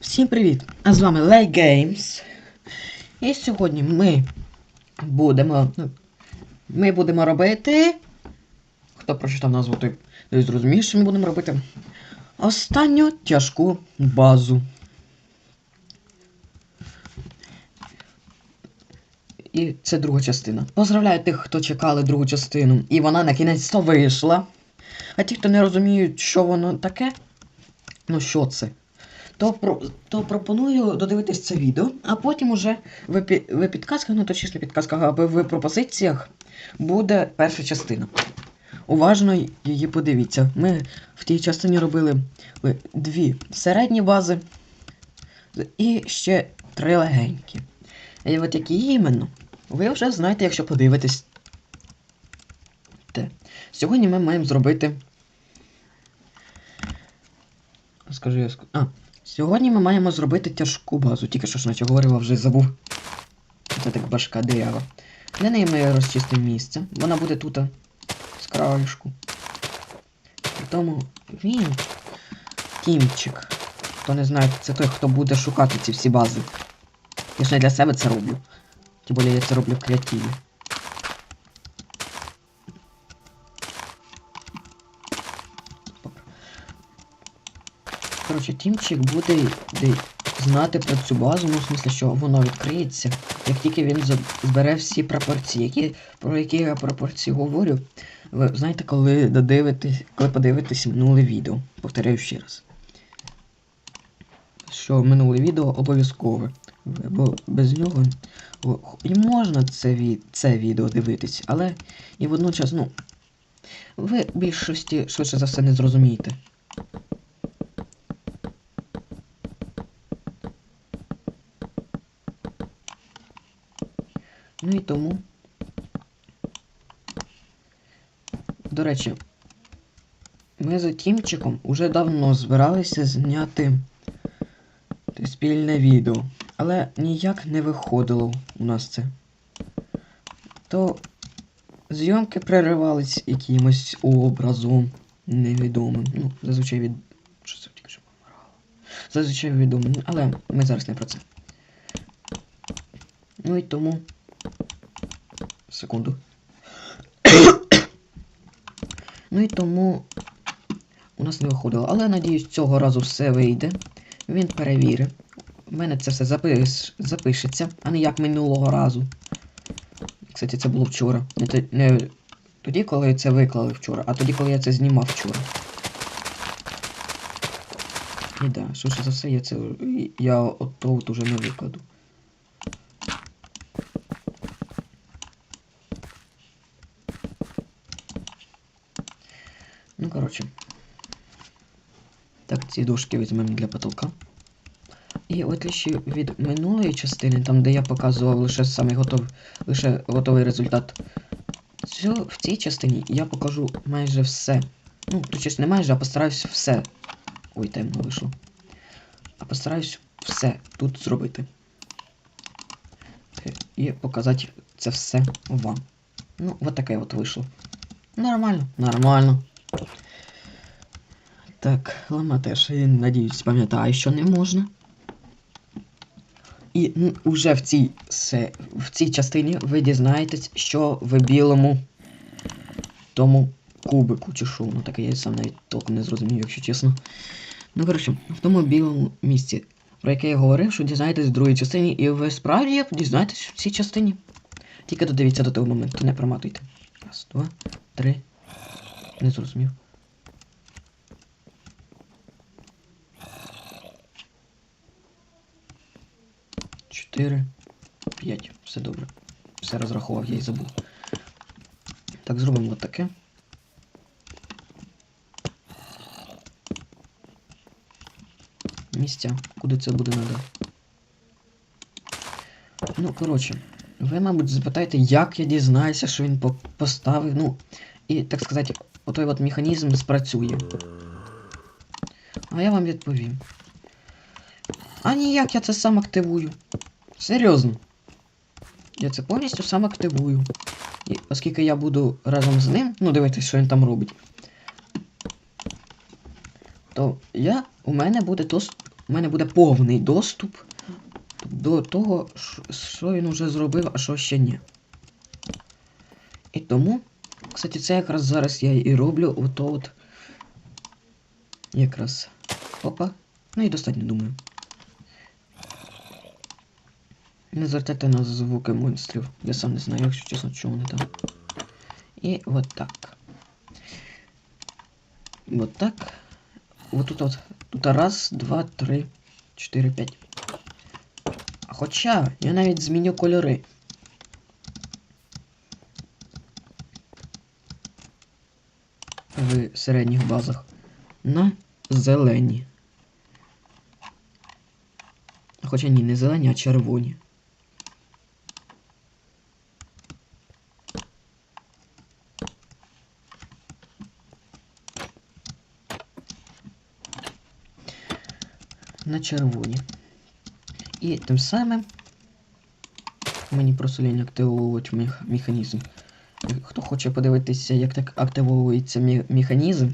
Всім привіт! А з вами Lay Games. І сьогодні ми будемо. ну, Ми будемо робити. Хто прочитав назву, той зрозуміє, що ми будемо робити. Останню тяжку базу. І це друга частина. Поздравляю тих, хто чекали другу частину. І вона на кінець то вийшла. А ті, хто не розуміють, що воно таке. Ну що це? То, то пропоную додивитись це відео, а потім уже в, в підказках, ну точніше не підказках, або в пропозиціях буде перша частина. Уважно її подивіться. Ми в тій частині робили дві середні бази і ще три легенькі. І от які іменно, ви вже знаєте, якщо подивитесь. Те. Сьогодні ми маємо зробити. Скажи, я. А, Сьогодні ми маємо зробити тяжку базу. Тільки що ж наче говорила, вже забув. Це так башка дерева. Для неї ми розчистимо місце. Вона буде тут з краєшку. Тому він. Тімчик. Хто не знає, це той, хто буде шукати ці всі бази. Я ж не для себе це роблю. Тим більше я це роблю в креативі. Коротше, Тімчик буде де- знати про цю базу, ну в смысле, що воно відкриється, як тільки він збере всі пропорції, які, про які я пропорції говорю. Ви знаєте, коли додивитесь, коли подивитесь минуле відео. Повторяю ще раз. Що минуле відео обов'язкове. Бо без нього і можна це, це відео дивитись, але і водночас, ну, ви більшості швидше за все не зрозумієте. Тому. До речі, ми за Тімчиком уже давно збиралися зняти спільне відео, але ніяк не виходило у нас це. То зйомки переривались якимось образом невідомим. Ну, зазвичай від. Що це тільки що помирало? Зазвичай відомим, але ми зараз не про це. Ну і тому. Секунду. ну і тому у нас не виходило. Але надіюсь, цього разу все вийде. Він перевірить. У мене це все запис... запишеться, а не як минулого разу. Кстати, це було вчора. Не, то- не тоді, коли це виклали вчора, а тоді, коли я це знімав вчора. І да, швидше за все, я це. Я от от уже не викладу. Ну, коротше. Так, ці дошки візьмемо для потолка. І от лише від минулої частини, там де я показував лише самий готов, лише готовий результат. Цю, в цій частині я покажу майже все. Ну, точніше, не майже, а постараюсь все. Ой, темно вийшло. А постараюсь все тут зробити. І показати це все вам. Ну, от таке от вийшло. Нормально, нормально. Так, ламати я надіюсь, пам'ятаю, що не можна. І м, уже в цій, се, в цій частині ви дізнаєтесь, що в білому тому кубику чи що, ну таке я сам навіть толком не зрозумів, якщо чесно. Ну, коротше, в тому білому місці, про яке я говорив, що дізнаєтесь в другій частині, і ви справді дізнаєтесь в цій частині. Тільки додивіться до того моменту, не проматуйте. Раз, два, три. Не зрозумів. Чотири. П'ять. Все добре. Все розрахував, я й забув. Так, зробимо таке. Місця, куди це буде надо. Ну, коротше, ви, мабуть, запитаєте, як я дізнаюся, що він по- поставив. Ну, і, так сказати, отой от механізм спрацює. А я вам відповім. А ніяк я це сам активую. Серйозно. Я це повністю сам активую. І оскільки я буду разом з ним, ну дивитись, що він там робить. То я у мене буде дос- у мене буде повний доступ до того, що він уже зробив, а що ще ні. І тому, кстати, це якраз зараз я і роблю ото от. Якраз. Опа. Ну і достатньо, думаю. Не звертайте на звуки монстрів. Я сам не знаю, якщо чесно, чого вони там. І от так. Вот так. Вот тут от. Тут раз, два, три, чотири, п'ять. Хоча я навіть зміню кольори. В середніх базах. На зелені. Хоча ні, не зелені, а червоні. на червоні. І тим самим мені просто лінь активовувати механізм. Хто хоче подивитися, як так активовується мі- механізм,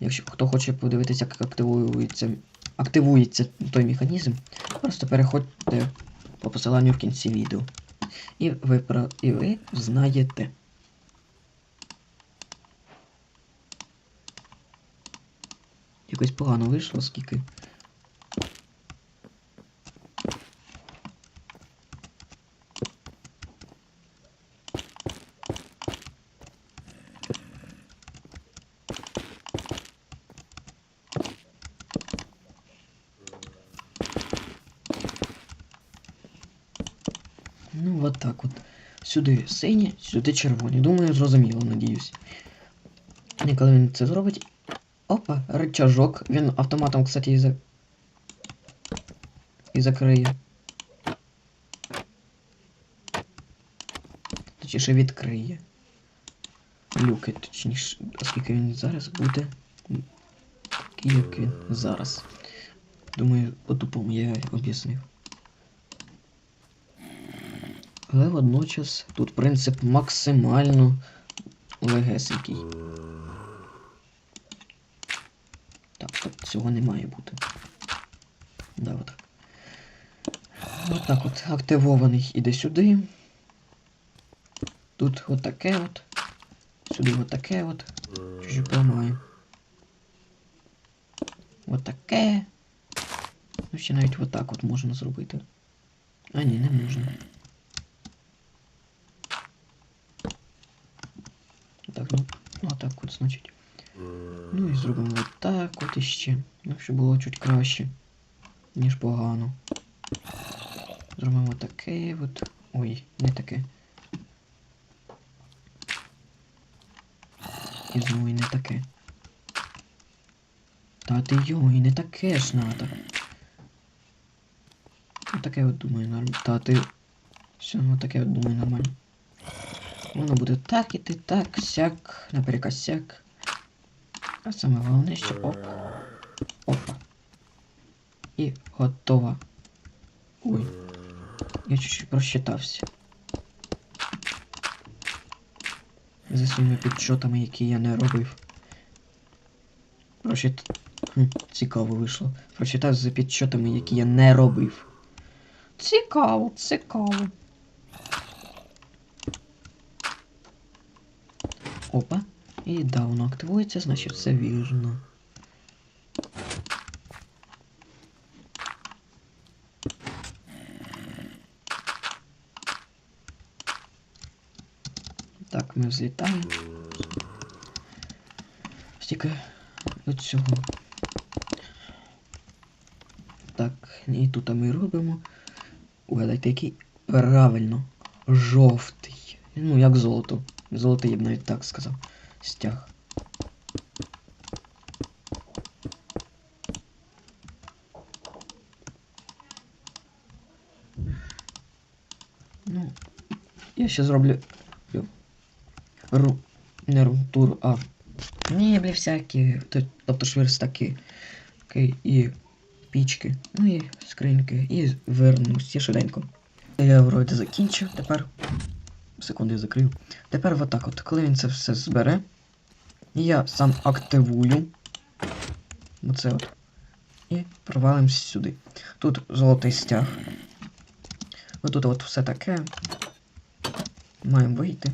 якщо хто хоче подивитися, як активується, активується той механізм, просто переходьте по посиланню в кінці відео. І ви, про, і ви знаєте. Якось погано вийшло, скільки. Ну, от так от. Сюди сині, сюди червоні. Думаю, зрозуміло, надіюсь. І коли він це зробить. Опа, рычажок. Він автоматом, кстати, і, за... і закриє. Точніше відкриє. Люки, точніше, оскільки він зараз буде. Як він зараз. Думаю, по-тупому я об'яснив. Але водночас тут принцип максимально легесенький. Так, так, цього не має бути. Да, отак. Отак от активований іде сюди. Тут отаке от. Сюди отаке от. Чуть-чуть поламаю. Отаке. Ну, ще навіть отак от можна зробити. А ні, не можна. Так, ну, ну а так от, значить. Ну і зробимо от так от іще. Ну, щоб було чуть краще, ніж погано. Зробимо таке от. Ой, не таке. І знову і не таке. Та ти йо, і не таке ж надо. Ну таке от думаю нормально. Та ти. Все, таке от думаю нормально. Воно буде так іти, так, сяк, наперекосяк. А саме головне, що оп. Опа. І готово. Ой. Я чуть-чуть просчитався. За своїми підчотами, які я не робив. Прочит... Хм, цікаво вийшло. Прочитав за підчотами, які я не робив. Цікаво, цікаво. Опа. І да, воно активується, значить все вірно. Так, ми взлітаємо. Стільки до цього. Так, і тут ми робимо. Угадайте, який правильно. Жовтий. Ну, як золото. Золотий, я б навіть так сказав. Стяг. Ну, я ще зроблю ру, не рунтур, а меблі всякі, то- тобто шверстаки ки- і пічки, ну і скриньки, і вернусь я швиденько. Я вроді закінчив, тепер. Секунду я закрив. Тепер отак от, коли він це все збере, я сам активую. Оце от. І провалимось сюди. Тут золотий стяг. Отут от все таке. Маємо вийти.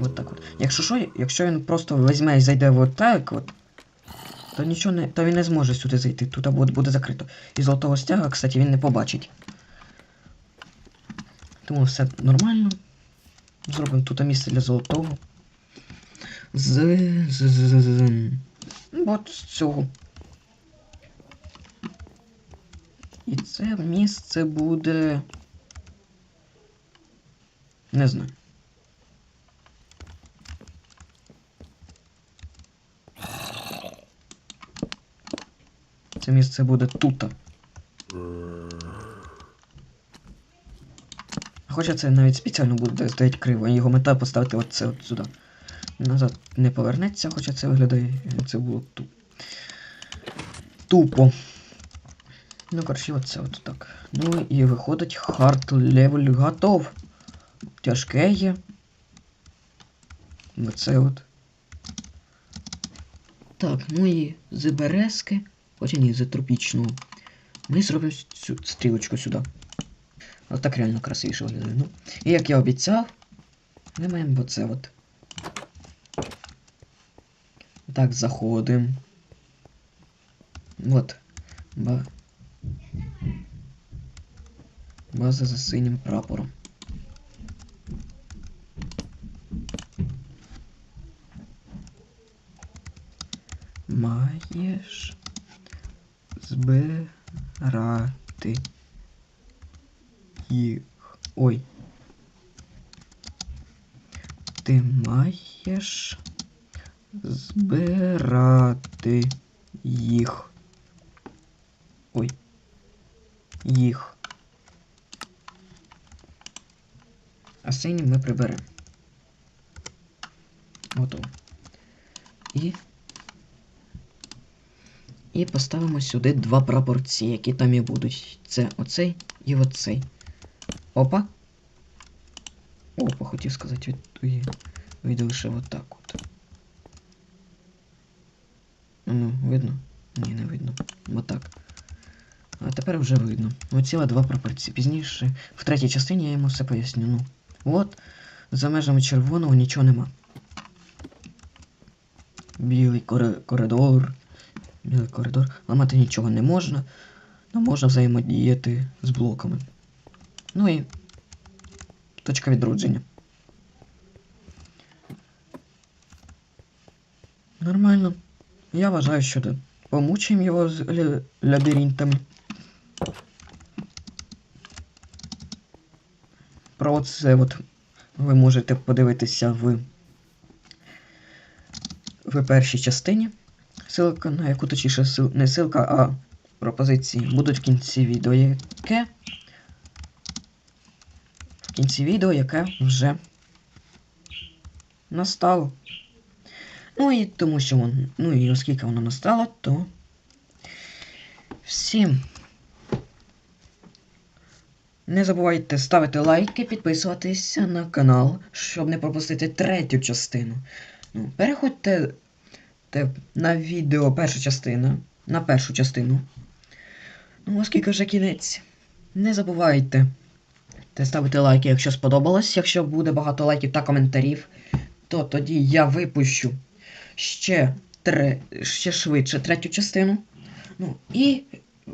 От так от. Якщо що, якщо він просто візьме і зайде от так от, то нічого не. то він не зможе сюди зайти. Тут або буде закрито. І золотого стяга, кстати, він не побачить. Тому все нормально. Зробимо тут місце для золотого. З. з. з. з. з. Ну, От з цього. І це місце буде. Не знаю. Це місце буде тут. Хоча це навіть спеціально буде стоять криво, його мета поставити оце от сюди. Назад не повернеться, хоча це виглядає, це було ту. Тупо. Ну, коротше, оце от так. Ну і виходить хард левель готов. Тяжке є. Оце от. Так, ну і з березки, хоча ні, з тропічного. Ми зробимо цю стрілочку сюди. Ось так реально красивіше виглядає. Ну. І як я обіцяв, ми маємо оце от. Так, заходимо. От. Ба... База за синім прапором. Маєш збирати їх. Ой. Ти маєш збирати їх. Ой. Їх. А синім ми приберемо. Готово. І. І поставимо сюди два прапорці, які там і будуть. Це оцей і оцей. Опа. Опа, хотів сказати, від... лише отак от. Ну, видно? Ні, не видно. Отак. А тепер вже видно. Оціла два прапорці. Пізніше, в третій частині я йому все поясню. Ну. От, за межами червоного нічого нема. Білий кори- коридор. Білий коридор. Ламати нічого не можна. Ну можна взаємодіяти з блоками. Ну і точка відродження. Нормально. Я вважаю, що да. помучаємо його з лабіринтами. Про це от ви можете подивитися в, в першій частині. Ссылка на яку точніше не ссылка, а пропозиції будуть в кінці відео, яке. В кінці відео, яке вже настало. Ну і тому що вон, ну і оскільки воно настало, то всім. Не забувайте ставити лайки, підписуватися на канал, щоб не пропустити третю частину. Ну, переходьте на відео перша частина. На першу частину. Ну, оскільки вже кінець. Не забувайте те ставити лайки, якщо сподобалось. Якщо буде багато лайків та коментарів, то тоді я випущу ще, тре, ще швидше третю частину. Ну і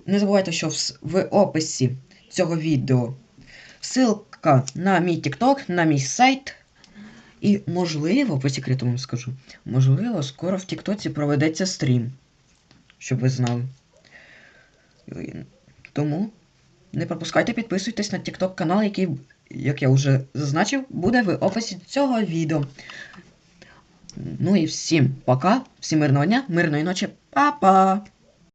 не забувайте, що в, в описі цього відео ссылка на мій TikTok, на мій сайт. І, можливо, по секрету вам скажу, можливо, скоро в Тіктоці проведеться стрім. Щоб ви знали. Тому не пропускайте, підписуйтесь на TikTok канал, який, як я вже зазначив, буде в описі цього відео. Ну і всім пока, всім мирного дня, мирної ночі, па-па!